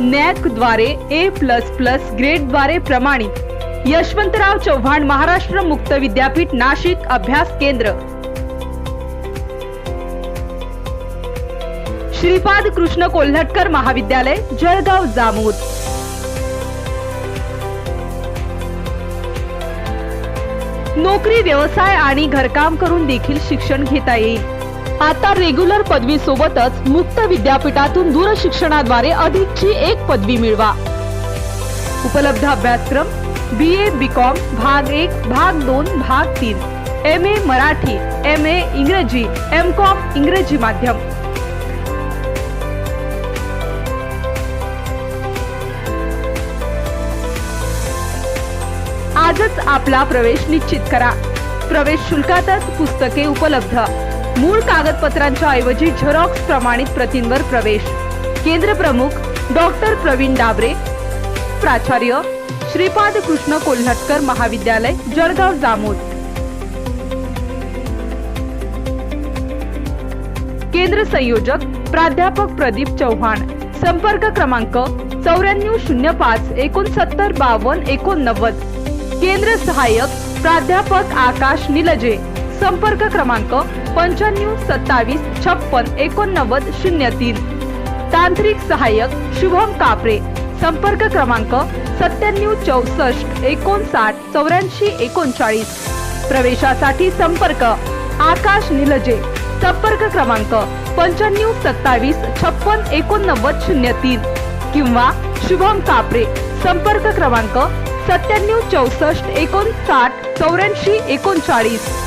नॅकद्वारे ए plus plus ग्रेडद्वारे प्रमाणित. यशवंतराव चव्हाण महाराष्ट्र मुक्त विद्यापीठ नाशिक अभ्यास केंद्र. श्रीपाद कृष्ण कोल्हटकर महाविद्यालय जळगाव जामोद. नोकरी व्यवसाय आणि घरकाम करून देखील शिक्षण घेता येईल. आता रेग्युलर पदवी सोबतच मुक्त विद्यापीठातून दूरशिक्षणाद्वारे अधिकची एक पदवी मिळवा. उपलब्ध अभ्यासक्रम बी ए बी कॉम भाग एक भाग दोन भाग तीन M A Marathi M A इंग्रजी एम कॉम इंग्रजी माध्यम. आजच आपला प्रवेश निश्चित करा. प्रवेश शुल्कातच पुस्तके उपलब्ध. मूळ कागदपत्रांच्या ऐवजी झेरॉक्स प्रमाणित प्रतींवर प्रवेश. केंद्र प्रमुख डॉक्टर प्रवीण डाबरे. प्राचार्य श्रीपाद कृष्ण कोल्हटकर महाविद्यालय जळगाव जामोद. केंद्र संयोजक प्राध्यापक प्रदीप चव्हाण संपर्क क्रमांक चौऱ्याण्णव शून्य पाच एकोणसत्तर बावन्न एकोणनव्वद. केंद्र सहाय्यक प्राध्यापक आकाश निलजे. संपर्क क्रमांक पंच्याण्णव सत्तावीस छप्पन एकोणनव्वद शून्य तीन. तांत्रिक सहाय्यक शुभम कापरे. संपर्क क्रमांक सत्त्याण्णव चौसष्ट एकोणसाठ चौऱ्याऐंशी एकोणचाळीस. प्रवेशासाठी संपर्क आकाश निलजे. संपर्क क्रमांक पंच्याण्णव सत्तावीस छप्पन एकोणनव्वद शून्य तीन. किंवा शुभम कापरे. संपर्क क्रमांक सत्त्याण्णव चौसष्ट एकोणसाठ चौऱ्याऐंशी एकोणचाळीस.